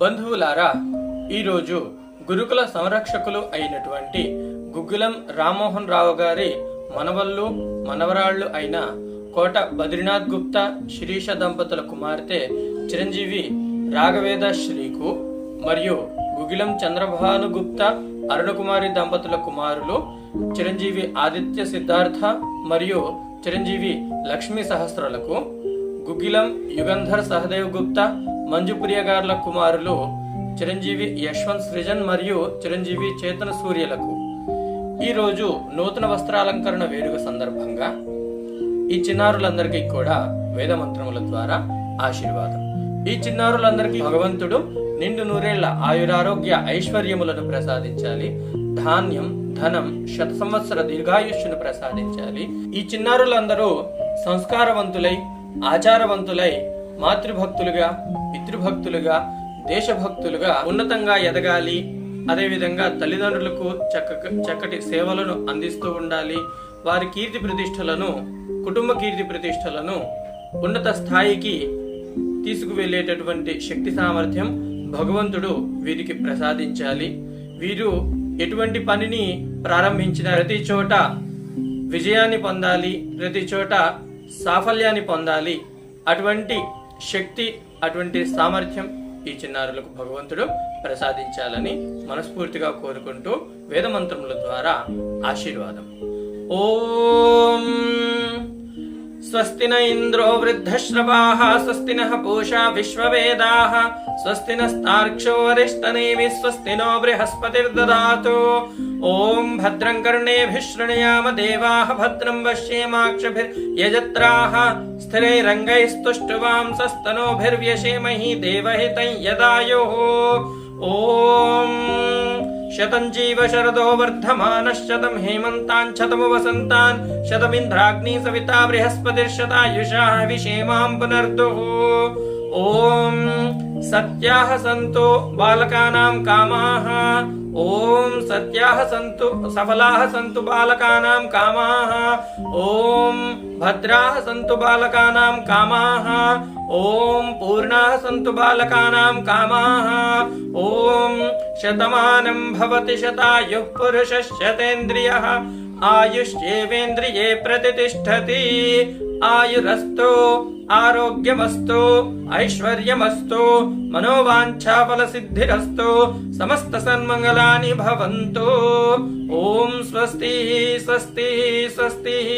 బంధువులారా ఈరోజు గురుకుల సంరక్షకులు అయినటువంటి గుగ్గులం రామ్మోహన్ రావు గారి మనవళ్ళు మనవరాళ్ళు అయిన కోట బద్రీనాథ్ గుప్తా శిరీష దంపతుల కుమార్తె చిరంజీవి రాఘవేద శ్రీకు మరియు గుగిలం చంద్రభాను గుప్తా అరుణకుమారి దంపతుల కుమారులు చిరంజీవి ఆదిత్య సిద్ధార్థ మరియు చిరంజీవి లక్ష్మీ సహస్రలకు గుగిలం యుగంధర్ సహదేవ్ గుప్తా మంజుప్రియ గారుల కుమారులు చిరంజీవి యశ్వంత్ సృజన్ మరియు చిరంజీవి చేతన సూర్యలకు. ఈ రోజు నూతన వస్త్రాలంకరణ వేడుక సందర్భంగా ఈ చిన్నారులందరికీ కూడా వేద మంత్రముల ద్వారా ఆశీర్వాదం. ఈ చిన్నారులందరికీ భగవంతుడు నిండు నూరేళ్ళ ఆయురారోగ్య ఐశ్వర్యములను ప్రసాదించాలి. ధాన్యం ధనం శత సంవత్సర దీర్ఘాయుష్యును ప్రసాదించాలి. ఈ చిన్నారులందరూ సంస్కారవంతులై ఆచారవంతులై మాతృభక్తులుగా పితృభక్తులుగా దేశభక్తులుగా ఉన్నతంగా ఎదగాలి. అదేవిధంగా తల్లిదండ్రులకు చక్క చక్కటి సేవలను అందిస్తూ ఉండాలి. వారి కీర్తి ప్రతిష్టలను కుటుంబ కీర్తి ప్రతిష్టలను ఉన్నత స్థాయికి తీసుకువెళ్ళేటటువంటి శక్తి సామర్థ్యం భగవంతుడు వీరికి ప్రసాదించాలి. వీరు ఎటువంటి పనిని ప్రారంభించిన ప్రతి చోట విజయాన్ని పొందాలి ప్రతి చోట సాఫల్యాన్ని పొందాలి. అటువంటి శక్తి అటువంటి సామర్థ్యం ఈ చిన్నారులకు భగవంతుడు ప్రసాదించాలని మనస్ఫూర్తిగా కోరుకుంటూ వేదమంత్రముల ద్వారా ఆశీర్వాదం. ఓం స్వస్తిన ఇంద్రో వృద్ధశ్రవా స్వస్తిన పూషా విశ్వవేదాः స్వస్తిన నస్తార్క్ష్యో వరిష్టనేమి స్వస్తినో బృహస్పతిర్దాతో ॐ भद्रं कर्णेभिः शृणुयाम देवाः भद्रं वश्येमाक्षभिर्यजत्राः यजत्राः देवहितं यदायोः। ॐ शतं जीव ॐ शतञ्जीव शरदो वर्धमानशतम् हेमन्तान् शतमु वसन्तान् शतमिन्द्राग्नी सविता बृहस्पतिर्शतायुषाः विषेमां पुनर्दुः। ॐ सत्याः सन्तु बालकानां कामाः। ॐ सत्याः सन्तु सफलाः सन्तु बालकानां कामाः। ॐ भद्राः सन्तु बालकानां कामाः। ॐ पूर्णाः सन्तु बालकानां कामाः। ॐ शतमानं भवति शतायुः पुरुषश्शतेन्द्रियः आयुष्येवेन्द्रिये प्रतितिष्ठति आयुरस्तु आरोग्यमस्तु ऐश्वर्यमस्तु मनोवाञ्छाफलसिद्धिरस्तु समस्तसन्मङ्गलानि भवन्तु ॐ स्वस्तिः स्वस्तिः स्वस्तिः